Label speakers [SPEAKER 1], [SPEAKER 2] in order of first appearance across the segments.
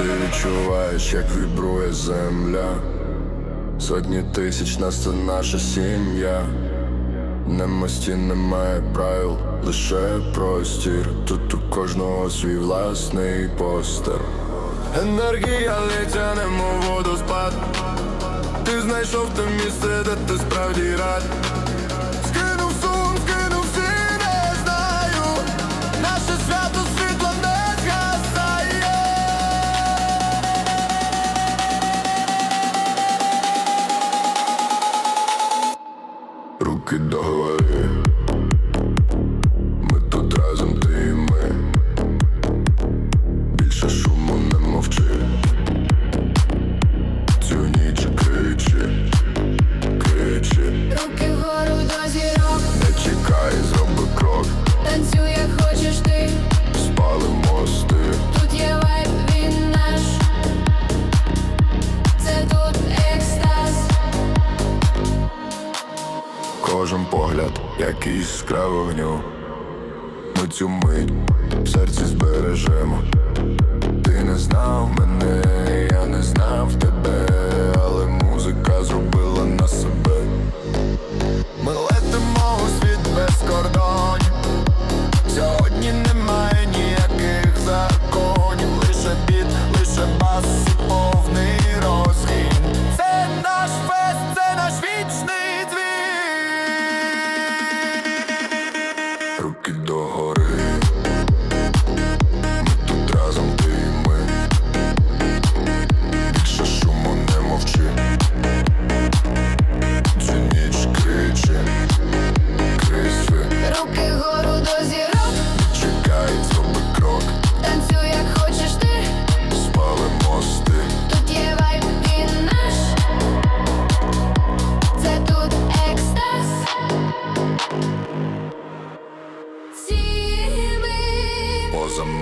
[SPEAKER 1] Ти відчуваєш, як вібрує земля, сотні тисяч нас це наша сім'я, на мості немає правил, лише простір. Тут у кожного свій власний постер. Енергія летя, немов водоспад Ти знайшов те місце, де ти справді рад. руки
[SPEAKER 2] до
[SPEAKER 1] голови. погляд, який іскра вогню. Ми цю мить в серці збережемо. Ти не знав мене.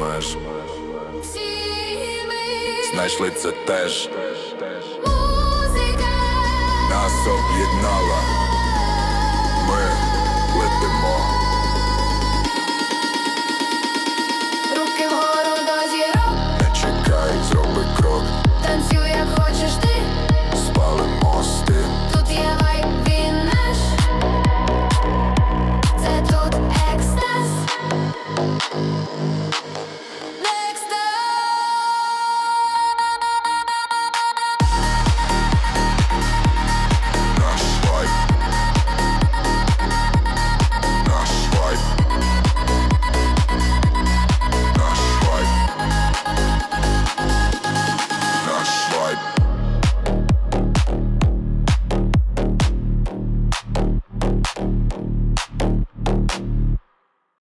[SPEAKER 1] меж Знайшли це теж.
[SPEAKER 2] Музика.
[SPEAKER 1] Нас об'єднала.